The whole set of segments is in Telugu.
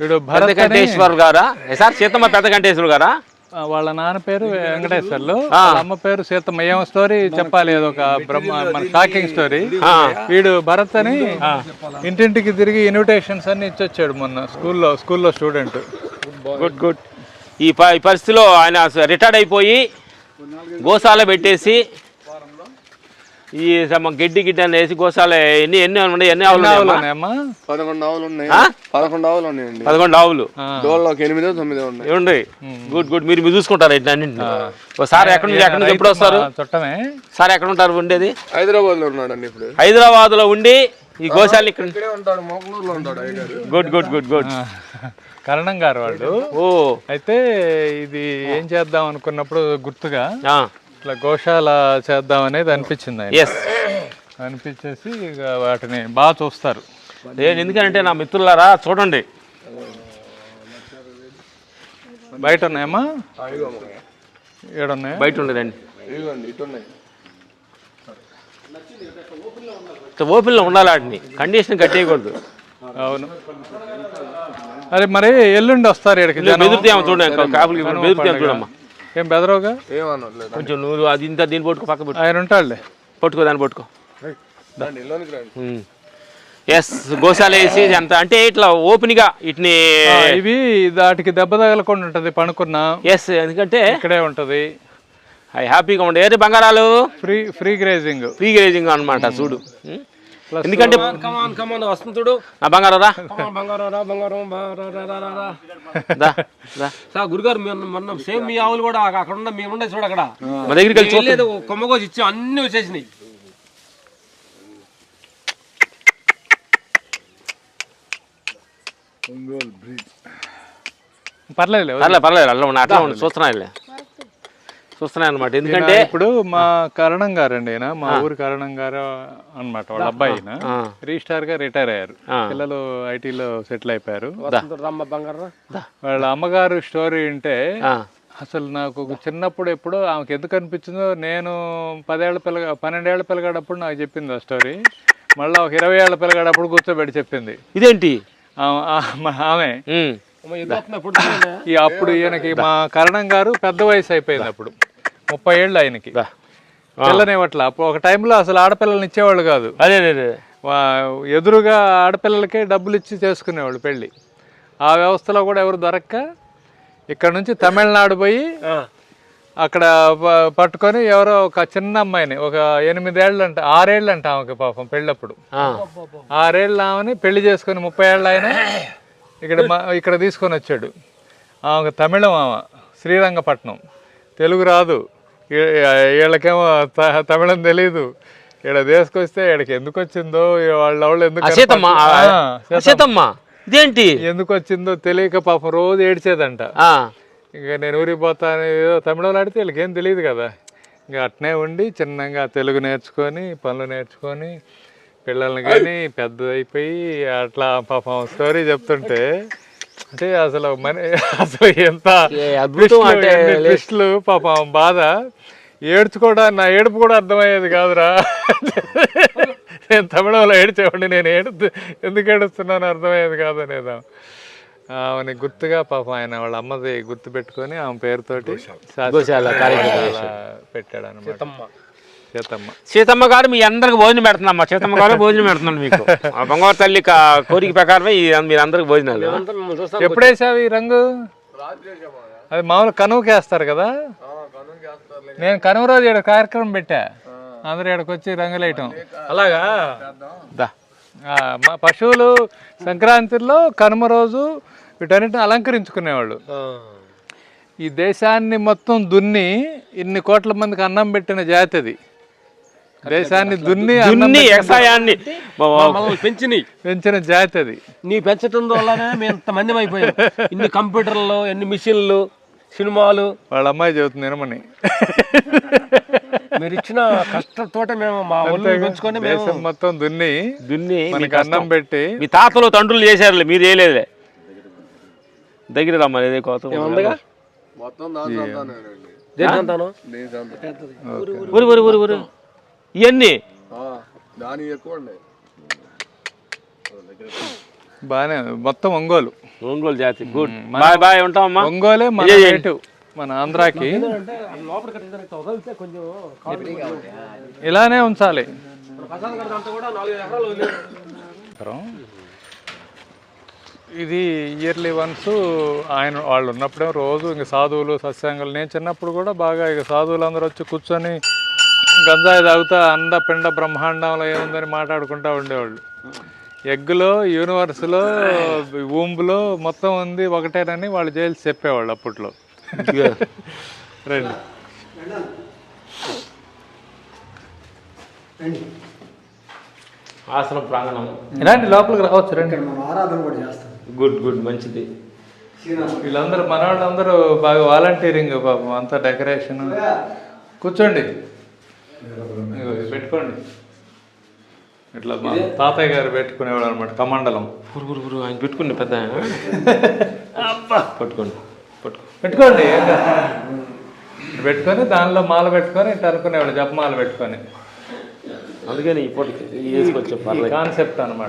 వీడు పెద్దకంటేశ్వర్ గారా? సార్ సీతమ్మ పెద్దకంటేశ్వర్ గారా? ఆ, వాళ్ళ నాన్న పేరు వెంకటేశ్వర్లు. అమ్మ పేరు సీతమ్మ. ఏం స్టోరీ చెప్పాలి అది ఒక బ్రహ్మ మన షాకింగ్ స్టోరీ. వీడు భరత్ అని ఇంటింటికి తిరిగి ఇన్విటేషన్స్ అన్ని ఇచ్చొచ్చాడు మొన్న స్కూల్లో స్కూల్లో స్టూడెంట్ గుడ్ గుడ్ ఈ ప- ఈ పరిస్థితిలో ఆయన రిటైర్డ్ అయిపోయి గోశాల పెట్టేసి ఈ సమ గడ్డి గిడ్డి అని వేసి గోశాల ఎన్ని ఎన్ని ఉన్నాయి? ఎన్ని ఆవులు ఉన్నాయమ్మా? అమ్మా పదకొండు ఆవులు ఉన్నాయి. ఆ? పదకొండు ఆవులు ఉన్నాయండి. పదకొండు ఆవులు. దోళ్ళు ఒక ఎనిమిదో తొమ్మిదో ఉన్నాయి. ఏమండి గుడ్ గుడ్. మీరు మీరు చూసుకుంటారు ఇట్లా అన్నింటిని? ఒకసారి ఎక్కడి నుంచి ఎక్కడి నుంచి ఎప్పుడు వస్తారు? చుట్టమే సార్ ఎక్కడ ఉంటారు ఉండేది? హైదరాబాద్లో ఉన్నాడండి ఇప్పుడు. హైదరాబాద్లో ఉండి ఈ గోశాల ఇక్కడ ఉంటాడు ఉంటాడు good good good good. Karanam గారు వాళ్ళు. ఓ. అయితే ఇది ఏం చేద్దాం అనుకున్నప్పుడు గుర్తుగా ఆ, ఇట్లా గోశాల చేద్దాం అనేది అనిపించింది ఆయన. ఎస్ అనిపించేసి ఇక వాటిని బాగా చూస్తారు. నేను ఎందుకంటే నా మిత్రులారా చూడండి. బయట ఉన్నాయమ్మా? ఏడున్నాయా? బయట ఉండదండి. ఇదిగోండి ఇటు ఉన్నాయి. ఓపెన్లో ఉండాలి వాటిని. కండిషన్ కట్టేయకూడదు. అవును. అరే మరి ఎల్లుండి వస్తారు ఇక్కడికి చూడండి కాపులకి బెదిరితే చూడమ్మా. ఏం బెదరవుగా? ఏమనట్లేదు. కొంచెం నువ్వు అది ఇంత దీన్ని పట్టుకో పక్క పట్టుకో. ఆయన ఉంటాడులే. పట్టుకో దాన్ని పట్టుకో. ఎస్ గోశాల వేసి ఎంత అంటే ఇట్లా ఓపెన్గా వీటిని ఆ, ఇవి దాటికి దెబ్బ తగలకుండా ఉంటది పనుకున్నా. ఎస్ ఎందుకంటే ఇక్కడే ఉంటది. అవి హ్యాపీగా ఉండే. ఏది బంగారాలు? Free free grazing free grazing అనమాట చూడు? ఎందుకంటే కమాన్ కమాన్ వస్తుంది చూడు. నా బంగారం రా. బంగారం రా బంగారం రా. సార్ గురుగారు మొన్న సేమ్ మీ ఆవులు కూడా అక్కడ ఉన్న మేము ఉండే చూడు అక్కడ. మా దగ్గరికి కొమ్మకోసి ఇచ్చి అన్ని వచ్చేసినాయి. పర్లేదు పర్లేదు పర్లేదు అట్లా ఉండు, చూస్తున్నాయి అనమాట ఎందుకంటే ఇప్పుడు మా కరణం గారు అండి ఈయన మా ఊరు కరణం గారు అన్నమాట వాళ్ళ అబ్బాయి. రిజిస్టార్గా రిటైర్ అయ్యారు. పిల్లలు ఐటీలో సెటిల్ అయిపోయారు. వాళ్ళ అమ్మగారు స్టోరీ ఆ, అసలు నాకు ఒక చిన్నప్పుడు ఎప్పుడో ఆమెకు ఎందుకు అనిపించిందో నేను పదేళ్ళ పిల్లగా పన్నెండేళ్ళ పిల్లగాడప్పుడు నాకు చెప్పింది ఆ స్టోరీ. మళ్ళీ ఒక ఇరవై ఏళ్ళ పిల్లగాడప్పుడు కూర్చోబెట్టి చెప్పింది. ఇదేంటి? ఆమె- అప్పుడు ఈయనకి మా కరణం గారు పెద్ద వయసు అయిపోయింది అప్పుడు. ముప్పై ఏళ్ళు ఆయనకి. దా. పిల్లనివ్వట్ల అప్పుడు ఒక టైంలో అసలు ఆడపిల్లల్ని ఇచ్చేవాళ్ళు కాదు. అదే అదే ఎదురుగా ఆడపిల్లలకే డబ్బులు ఇచ్చి చేసుకునేవాళ్ళు పెళ్ళి. ఆ వ్యవస్థలో కూడా ఎవరు దొరక్క ఇక్కడ నుంచి తమిళనాడు పోయి అక్కడ పట్టుకొని ఎవరో ఒక చిన్న అమ్మాయిని ఒక ఎనిమిదేళ్ళు అంట ఆరేళ్ళు అంట ఆమెకి పాపం పెళ్ళప్పుడు. ఆరేళ్ళు ఆమెని పెళ్ళి చేసుకొని ముప్పై ఏళ్ళు ఆయన ఇక్కడ ఇక్కడ తీసుకొని వచ్చాడు. ఆమెకు తమిళం ఆమె శ్రీరంగపట్నం. తెలుగు రాదు. వీళ్ళకేమో తమిళం తెలీదు. ఇక్కడ తీసుకొస్తే ఈడకి ఎందుకు వచ్చిందో వాళ్ళ వాళ్ళు ఎందుకు ఇదేంటి? ఎందుకు వచ్చిందో తెలియక పాపం రోజు ఏడ్చేదంట. ఇంకా నేను ఊరికి పోతాను ఏదో తమిళంలో ఆడితే వీళ్ళకి ఏం తెలియదు కదా. ఇంకా అట్నే ఉండి చిన్నగా తెలుగు నేర్చుకొని పనులు నేర్చుకొని పిల్లల్ని కానీ పెద్దదైపోయి అట్లా పాపం స్టోరీ చెప్తుంటే అంటే అసలు మన అసలు ఎంత అద్భుతం అంటే ట్విస్ట్లు పాపం బాధ. ఏడ్చుకోవడం నా ఏడుపు కూడా అర్థమయ్యేది కాదురా. నేను తమిళంలో ఏడ్చేవాడిని నేను ఏడు ఎందుకు ఏడుస్తున్నాను అర్థమయ్యేది కాదు అనేది. ఆమెని గుర్తుగా పాపం ఆయన వాళ్ళ అమ్మది గుర్తు పెట్టుకొని ఆమె పేరుతోటి పెట్టాడు అనమాట సీతమ్మ. సీతమ్మ గారు మీ అందరికి భోజనం పెడుతున్నామ్మా సీతమ్మ గారు భోజనం పెడుతున్నాను మీకు. ఆ బంగారు తల్లి కోరిక ప్రకారమే మీరు అందరికి భోజనాలు. అంతా మిమ్మల్ని చూస్తాం. ఎప్పుడు వేసావు ఈ రంగు? అది మామూలు కనువుకి వేస్తారు కదా? నేను కనుమ రోజు ఇక్కడ కార్యక్రమం పెట్టా. అందరూ ఇక్కడికి వచ్చి రంగులేయటం అలాగా? దా. ఆ, మా పశువులు సంక్రాంతిలో కనుమ రోజు వీటన్నిటిని అలంకరించుకునేవాళ్ళు. ఈ దేశాన్ని మొత్తం దున్ని ఇన్ని కోట్ల మందికి అన్నం పెట్టిన జాతి అది. దేశాన్ని దున్ని దున్ని వ్యవసాయాన్ని పెంచినాయి పెంచిన. జాతి అది. నీ పెంచడం వల్లనే మేము ఇంతమంది అయిపోయాం. ఇన్ని కంప్యూటర్లు ఎన్ని మిషన్లు సినిమాలు. వాళ్ళ అమ్మాయి చెబుతుంది వినమని మీరు ఇచ్చిన కష్టంతోటే మేము మా ఒళ్ళు పెంచుకొని మేము దేశం మొత్తం దున్ని దున్ని మనకి. అన్నం పెట్టి. మీ తాతలు తండ్రులు చేశారులే మీరు చేయలేదులే. దగ్గర రమ్మని ఏదే కోత. ఏముందిగా? మొత్తం ఊరు ఊరు ఊరు ఊరు. ఇవన్నీ బాగానే మొత్తం ఒంగోలు. ఒంగోలు జాతి. గుడ్. బాయ్ బాయ్ ఉంటామమ్మా ఒంగోలే మన. నేటివ్ మన ఆంధ్రాకి. ఇలానే ఉంచాలి. ప్రసాద్ గారి అంతా కూడా నాలుగు ఎకరాలు వదిలేదు ఇది ఇయర్లీ వన్స్ ఆయన వాళ్ళు ఉన్నప్పుడే రోజు ఇంక సాధువులు సత్సంగాలు. నేను చిన్నప్పుడు కూడా బాగా ఇక సాధువులు అందరూ వచ్చి కూర్చొని గంజాయి తాగుతా అండ పిండ బ్రహ్మాండంలో ఏముందని మాట్లాడుకుంటూ ఉండేవాళ్ళు. ఎగ్గులో యూనివర్స్లో ఊంబులో మొత్తం ఉంది ఒకటేనని వాళ్ళు జైలు చెప్పేవాళ్ళు అప్పట్లో. రండి. ఆశ్రమ ప్రాంగణం. రండి లోపలికి రావచ్చు రండి. గుడ్ గుడ్ మంచిది. వీళ్ళందరూ మన వాళ్ళందరూ బాగా వాలంటీరింగ్ పాపం అంతా డెకరేషన్. కూర్చోండి. పెట్టుకోండి. ఇట్లా మా తాతయ్య గారు పెట్టుకునేవాడు అనమాట కమండలం. గురు గురు గురు ఆయన పెట్టుకుని పెద్ద ఆయన. పట్టుకోండి పట్టుకో. పెట్టుకోండి పెట్టుకొని దానిలో మాల పెట్టుకొని ఇట్లా అనుకునేవాడు జపమాల పెట్టుకొని. అందుకని ఈ పూటకి వేసుకొచ్చా ఈ పర్లేదు. కాన్సెప్ట్ అనమాట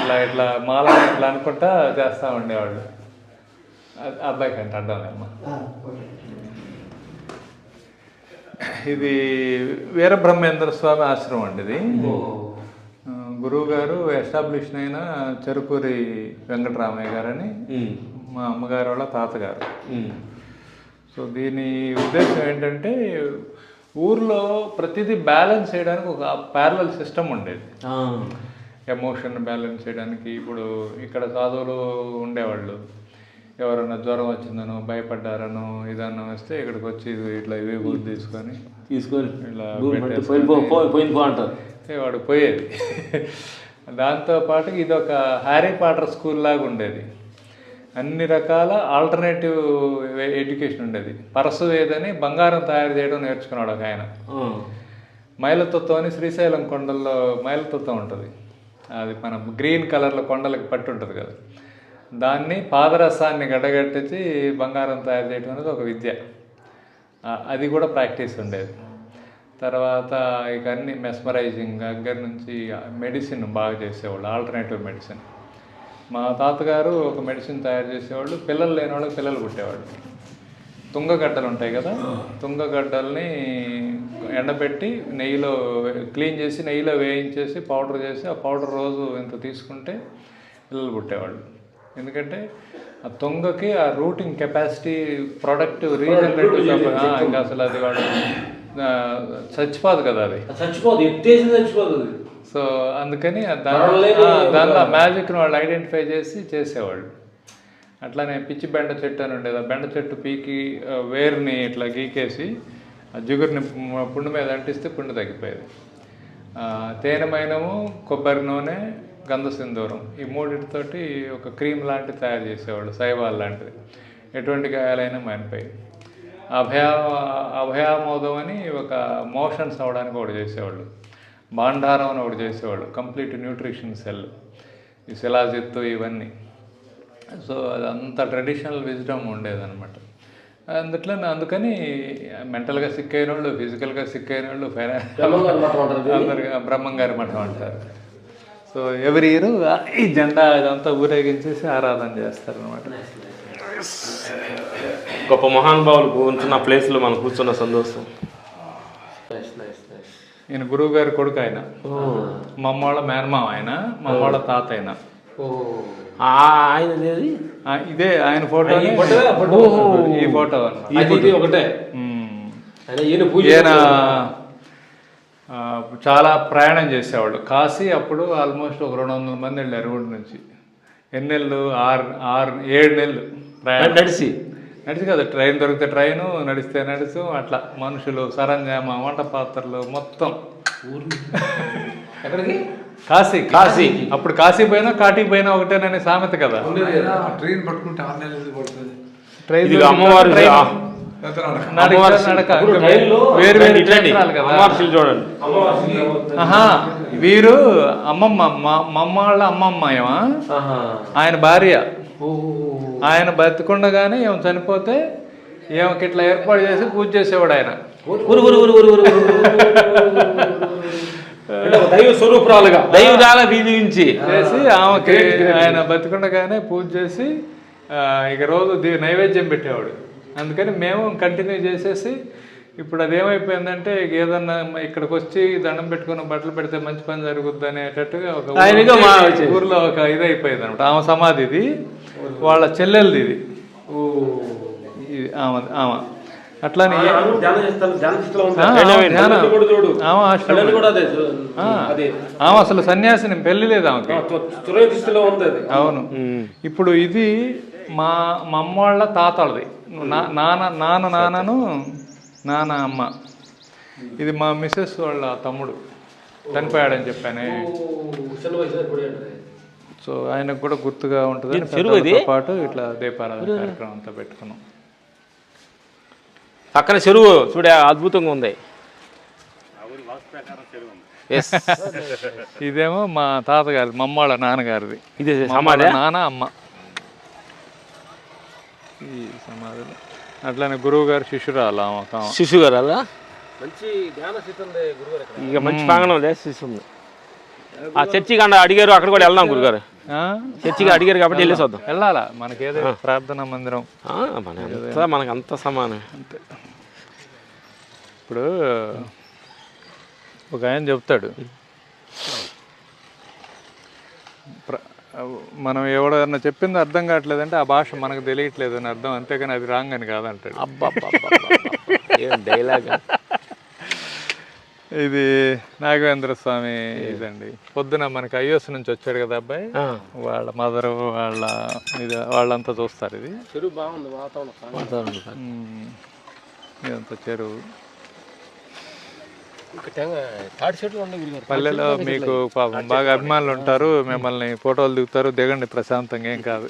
ఇట్లా ఇట్లా మాల ఇట్లా అనుకుంటా చేస్తా ఉండేవాళ్ళు. అ- అబ్బాయికి అంటే అడ్డానమ్మా ఇది వీరబ్రహ్మేంద్ర స్వామి ఆశ్రమం అండి ఇది. గురువు గారు ఎస్టాబ్లిష్ అయిన చెరుకూరి వెంకటరామయ్య గారని మా అమ్మగారు వాళ్ళ తాతగారు. సో దీని ఉద్దేశం ఏంటంటే ఊర్లో ప్రతిదీ బ్యాలెన్స్ చేయడానికి ఒక ప్యారలల్ సిస్టమ్ ఉండేది. ఎమోషన్ బ్యాలెన్స్ చేయడానికి ఇప్పుడు ఇక్కడ సాధువులు ఉండేవాళ్ళు. ఎవరైనా జ్వరం వచ్చిందనో భయపడ్డారనో ఇదన్నో వస్తే ఇక్కడికి వచ్చి ఇట్లా ఇవి బూది తీసుకొని తీసుకొని ఏ వాడు పోయేది. దాంతోపాటు ఇది ఒక హ్యారీ పాటర్ స్కూల్ లాగా ఉండేది. అన్ని రకాల ఆల్టర్నేటివ్ ఎడ్యుకేషన్ ఉండేది. పరశువేద్ అని బంగారం తయారు చేయడం నేర్చుకున్నాడు ఒక ఆయన. మైలతత్వం అని శ్రీశైలం కొండల్లో మైలతత్వం ఉంటుంది. అది మన గ్రీన్ కలర్లో కొండలకి పట్టు ఉంటుంది కదా. దాన్ని పాదరసాన్ని గడగట్టించి బంగారం తయారు చేయడం అనేది ఒక విద్య. అది కూడా ప్రాక్టీస్ ఉండేది. తర్వాత ఇక అన్ని మెస్మరైజింగ్ దగ్గర నుంచి మెడిసిన్ బాగా చేసేవాళ్ళు ఆల్టర్నేటివ్ మెడిసిన్. మా తాతగారు ఒక మెడిసిన్ తయారు చేసేవాళ్ళు పిల్లలు లేని వాళ్ళకి పిల్లలు పుట్టేవాళ్ళు. తుంగగడ్డలు ఉంటాయి కదా తుంగగడ్డల్ని ఎండబెట్టి నెయ్యిలో క్లీన్ చేసి నెయ్యిలో వేయించేసి పౌడర్ చేసి ఆ పౌడర్ రోజు ఇంత తీసుకుంటే పిల్లలు పుట్టేవాళ్ళు. ఎందుకంటే ఆ తుంగకి ఆ రూటింగ్ కెపాసిటీ ప్రొడక్ట్ రీజనరేటివ్ ఇంకా అసలు అది వాడు చచ్చిపోదు కదా అది. చచ్చిపోదు ఎత్తేసి చచ్చిపోదు. సో అందుకని ఆ దాని ఆ, దానిలో మ్యాజిక్ని వాళ్ళు ఐడెంటిఫై చేసి చేసేవాళ్ళు అట్లానే పిచ్చి బెండ చెట్టు అని ఉండేది. ఆ బెండ చెట్టు పీకి వేరుని ఇట్లా గీకేసి ఆ జిగురుని పుండు మీద అంటిస్తే పుండు తగ్గిపోయేది. ఆ, తేనె మైనము కొబ్బరి నూనె గంధ సింధూరం ఈ మూడింటితోటి ఒక క్రీమ్ లాంటిది తయారు చేసేవాళ్ళు సైవాల్ లాంటిది. ఎటువంటి గాయాలైనా మానిపోయి. అభయ అభయామోదం అని ఒక మోషన్స్ అవడానికి ఒకటి చేసేవాళ్ళు. భాండారం అని ఒకటి చేసేవాళ్ళు. Complete nutrition cell. ఈ శిలాజిత్తు ఇవన్నీ. సో అది అంత ట్రెడిషనల్ విజ్డమ్ ఉండేదన్నమాట. అందుట్లో అందుకని మెంటల్గా సిక్ అయిన వాళ్ళు ఫిజికల్గా సిక్ అయిన వాళ్ళు అందరికి బ్రహ్మంగారి మఠం అంటారు. సో ఎవరి ఇయర్ ఈ జెండా ఇదంతా ఊరేగించేసి ఆరాధన చేస్తారు అనమాట గొప్ప మహానుభావులు కూర్చున్న ప్లేస్లో మనం కూర్చున్న సంతోషం. ఈయన గురువు గారి కొడుకు ఆయన. మా అమ్మ వాళ్ళ మేనమామ ఆయన మా అమ్మ వాళ్ళ తాత ఆయన. ఆ, ఆయన ఏది ఆ, ఇదే ఆయన ఫోటో ఈ ఫోటో ఒకటే. ఈయన చాలా ప్రయాణం చేసేవాళ్ళు. కాశీ అప్పుడు ఆల్మోస్ట్ ఒక రెండు వందల మంది వెళ్ళారు ఊరి నుంచి. ఎన్ని నెలలు ఆరు ఆరు ఏడు నెలలు ప్రయాణం. నడిచి? నడిచి కదా ట్రైన్ దొరికితే ట్రైను నడిస్తే నడుచు అట్లా మనుషులు సరంజామా వంట పాత్రలు మొత్తం. ఎక్కడికి? కాశీ. కాశీ. అప్పుడు కాశీ పోయినా కాటికి పోయినా ఒకటేనని సామెత కదా. ట్రైన్ పట్టుకుంటే ఆరు నెలలు పడుతుంది. ట్రైన్ అమ్మవారి వేరు వేరు చూడండి. వీరు అమ్మమ్మ మమ్మ వాళ్ళ అమ్మమ్మ ఆయన భార్య. ఆయన బతుకుండగానే ఏం చనిపోతే ఏమకి ఇట్లా ఏర్పాటు చేసి పూజ చేసేవాడు ఆయన. దైవ స్వరూపురాలుగా. దైవజాల బీజించి చేసి ఆమెకి ఆయన బతుకుండగానే పూజ చేసి ఇక రోజు నైవేద్యం పెట్టేవాడు. అందుకని మేము కంటిన్యూ చేసేసి ఇప్పుడు అది ఏమైపోయిందంటే ఇక ఏదన్నా ఇక్కడికి వచ్చి దండం పెట్టుకుని బట్టలు పెడితే మంచి పని జరుగుద్ది అనేటట్టుగా ఒక. ఊర్లో ఒక ఇది అయిపోయింది అనమాట ఆమె సమాధి ఇది. వాళ్ళ చెల్లెలది ఇది. ఇది ఆమె ఆమె. అట్లానే ఆమె అసలు సన్యాసిని పెళ్ళి లేదు ఆమెకి. అవును. ఇప్పుడు ఇది మా మా అమ్మ వాళ్ళ తాతలది. నా- నాన్న నాన్న నాన్నను నాన్న అమ్మ. ఇది మా మిస్సెస్ వాళ్ళ తమ్ముడు. చనిపోయాడని చెప్పానే. సో ఆయనకు కూడా గుర్తుగా ఉంటుంది. చెరువు ఇది? పాటు ఇట్లా దీపారాధన కార్యక్రమం అంతా పెట్టుకున్నాం. పక్కన చెరువు చూడే అద్భుతంగా ఉంది. ఇదేమో మా తాతగారిది మా అమ్మ వాళ్ళ నాన్నగారిది ఇది నాన్న అమ్మ. ఈ సమాధిలో. అట్లానే గురువు గారు శిష్యురాలు ఆమె ఒక ఆమె. శిశు గారు అలా మంచి ధ్యాన స్థితి ఉంది గురుగారు ఇక్కడ. ఇక మంచి ప్రాంగణం లేదు శిశు ఉంది ఆ చర్చికి అండ అడిగారు అక్కడ కూడా వెళ్దాం గురుగారు ఆ? చర్చికి అడిగారు కాబట్టి వెళ్ళేసి వద్దాం వెళ్ళాలా? మనకేదో ప్రార్థనా మందిరం. ఆ, మన అంతా మనకు అంత సమానం. ఇప్పుడు ఒక ఆయన చెప్తాడు. మనం ఎవడన్నా చెప్పింది అర్థం కావట్లేదంటే ఆ భాష మనకు తెలియట్లేదు అని అర్థం. అంతేగాని అది రాంగ్ అని కాదంటాడు. ఏం డైలాగ్ ఇది నాగవేంద్ర స్వామి ఇదండి. పొద్దున మనకి ఐఎస్ నుంచి వచ్చాడు కదా అబ్బాయి. వాళ్ళ మదర్ వాళ్ళ ఇది వాళ్ళంతా చూస్తారు ఇది. చెరువు బాగుంది వాతావరణం. ఇదంతా చెరువు ఇంకా తెంగ తాటి చెట్లు ఉన్నాయి గురుగారు పల్లెలో మీకు పాపం బాగా అభిమానులు ఉంటారు మిమ్మల్ని ఫోటోలు దిగుతారు దిగండి ప్రశాంతంగా ఏం కాదు.